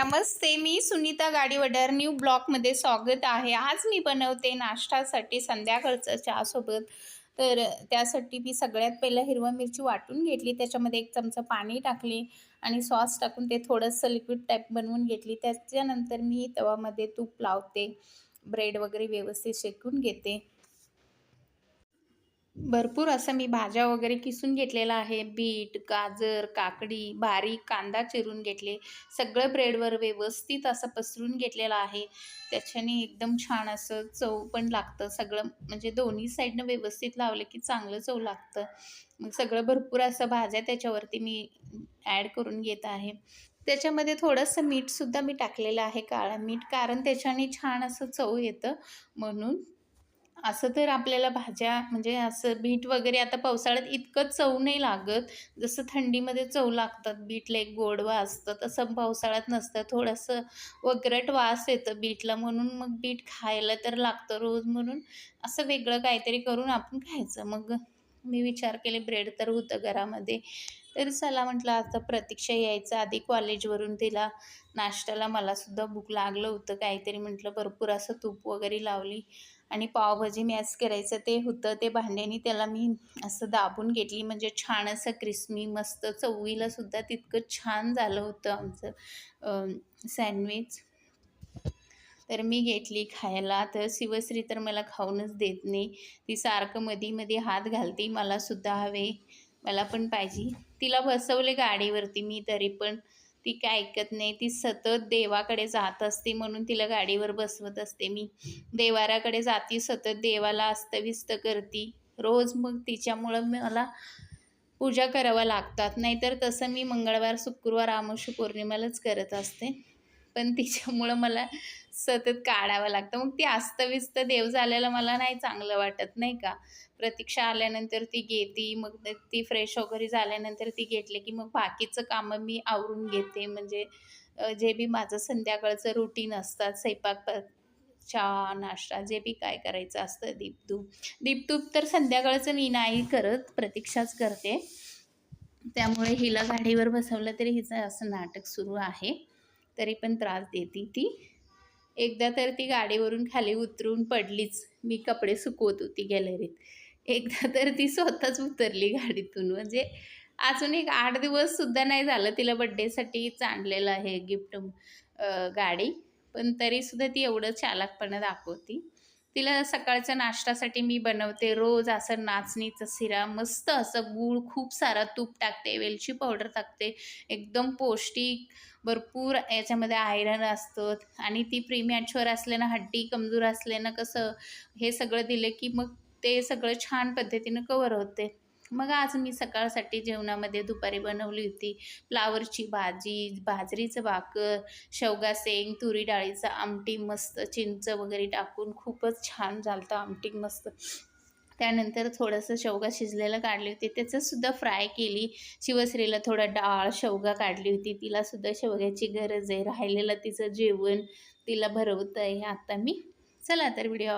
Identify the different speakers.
Speaker 1: नमस्ते मी Sunita Gadiwadar new ब्लॉकमध्ये स्वागत आहे. आज मी बनवते नाश्त्यासाठी संध्याकाळचं चहासोबत तर त्यासाठी मी सगळ्यात पहिलं हिरवा मिरची वाटून घेतली त्याच्यामध्ये एक चमचा पाणी टाकली आणि सॉस टाकून ते थोडंसं लिक्विड टाईप बनवून घेतली. त्याच्यानंतर मी तवामध्ये तूप लावते ब्रेड वगैरे व्यवस्थित शेकून घेते. भरपूर असं मी भाज्या वगैरे किसून घेतलेला आहे. बीट गाजर काकडी बारीक कांदा चिरून घेतले. सगळं ब्रेडवर व्यवस्थित असं पसरून घेतलेलं आहे. त्याच्याने एकदम छान असं चव पण लागतं. सगळं म्हणजे दोन्ही साईडनं व्यवस्थित लावलं की चांगलं चव लागतं. मग सगळं भरपूर असं भाज्या त्याच्यावरती मी ॲड करून घेत आहे. त्याच्यामध्ये थोडंसं मीठसुद्धा मी टाकलेलं आहे काळं मीठ कारण त्याच्याने छान असं चव येतं. म्हणून असं तर आपल्याला भाज्या म्हणजे असं बीट वगैरे आता पावसाळ्यात इतकं चव नाही लागत. जसं थंडीमध्ये चव लागतात बीटला एक गोडवा असतं तसं पावसाळ्यात नसतं. थोडंसं वगरट वास येतं बीटला म्हणून मग बीट खायला तर लागतं रोज म्हणून. असं वेगळं काहीतरी करून आपण खायचं. मग मी विचार केले ब्रेड तर होतं घरामध्ये. तर चला म्हटलं आता प्रतीक्षा यायचं आधी कॉलेजवरून तिला. नाश्त्याला मलासुद्धा भूक लागलं होतं काहीतरी. म्हटलं भरपूर असं तूप वगैरे लावली. आणि पावभाजी मॅच करायचं ते होतं ते भांड्याने त्याला मी असं दाबून घेतली. म्हणजे छान असं क्रिस्मी मस्त चवीलासुद्धा तितकं छान झालं होतं आमचं सँडविच तर मी घेतली खायला. तर शिवश्री तर मला खाऊनच देत नाही. ती सारखं मध्ये मध्ये हात घालते. मलासुद्धा हवे. मला पण पाहिजे. तिला बसवले गाडीवरती मी तरी पण. ती काय ऐकत नाही. ती सतत देवाकडे जात असते म्हणून तिला गाडीवर बसवत असते. मी देवाराकडे जाती सतत देवाला अस्तव्यस्त करती. रोज मग तिच्यामुळं मला पूजा करावं लागतात. नाहीतर तसं मी मंगळवार शुक्रवार आमोशी पौर्णिमेलाच करत असते. पण तिच्यामुळं मला सतत काढावं लागतं. मग ती अस्तविस्त देव झालेलं मला नाही चांगलं वाटत नाही का? प्रतीक्षा आल्यानंतर ती घेते मग ती फ्रेश वगैरे झाल्यानंतर ती घेतली की मग बाकीचं कामं मी आवरून घेते. म्हणजे जे बी माझं संध्याकाळचं रुटीन असतात स्वयंपाक चहा नाश्ता जे बी काय करायचं असतं दीपतूप दीपतूप तर संध्याकाळचं मी नाही करत प्रतीक्षाच करते. त्यामुळे हिला गाडीवर बसवलं तरी हिचं असं नाटक सुरू आहे. तरी पण त्रास देते ती. एकदा तर ती गाडीवरून खाली उतरून पडलीच. मी कपडे सुकवत होती गॅलरीत. एकदा तर ती स्वतःच उतरली गाडीतून. म्हणजे अजून एक आठ दिवससुद्धा नाही झालं तिला बड्डेसाठीच आणलेलं आहे गिफ्ट गाडी. पण तरीसुद्धा ती एवढं चालकपणा दाखवती. तिला सकाळच्या नाश्त्यासाठी मी बनवते. रोज असं नाचणीचं सिरा मस्त असं गूळ खूप सारा तूप टाकते वेलची पावडर टाकते. एकदम पौष्टिक भरपूर याच्यामध्ये आयरन असतं आणि ती प्रीमॅच्युअर असल्यानं हड्डी कमजोर असल्यानं कसं हे सगळं दिलं की मग ते सगळं छान पद्धतीनं कवर होते. मग आज मी सकाळसाठी जेवणामध्ये दुपारी बनवली होती फ्लावरची भाजी बाजरीचं भाकर शेवगा शेंग तुरी डाळीचं आमटी मस्त चिंच वगैरे टाकून खूपच छान झालं आमटी मस्त. त्यानंतर थोडंसं शेवगा शिजलेलं काढली होती. त्याचंसुद्धा फ्राय केली. शिवश्रीला थोडं डाळ शेवगा काढली होती. तिलासुद्धा शेवग्याची गरज आहे. राहिलेलं तिचं जेवण तिला भरवतं आहे आता मी चला तर व्हिडिओ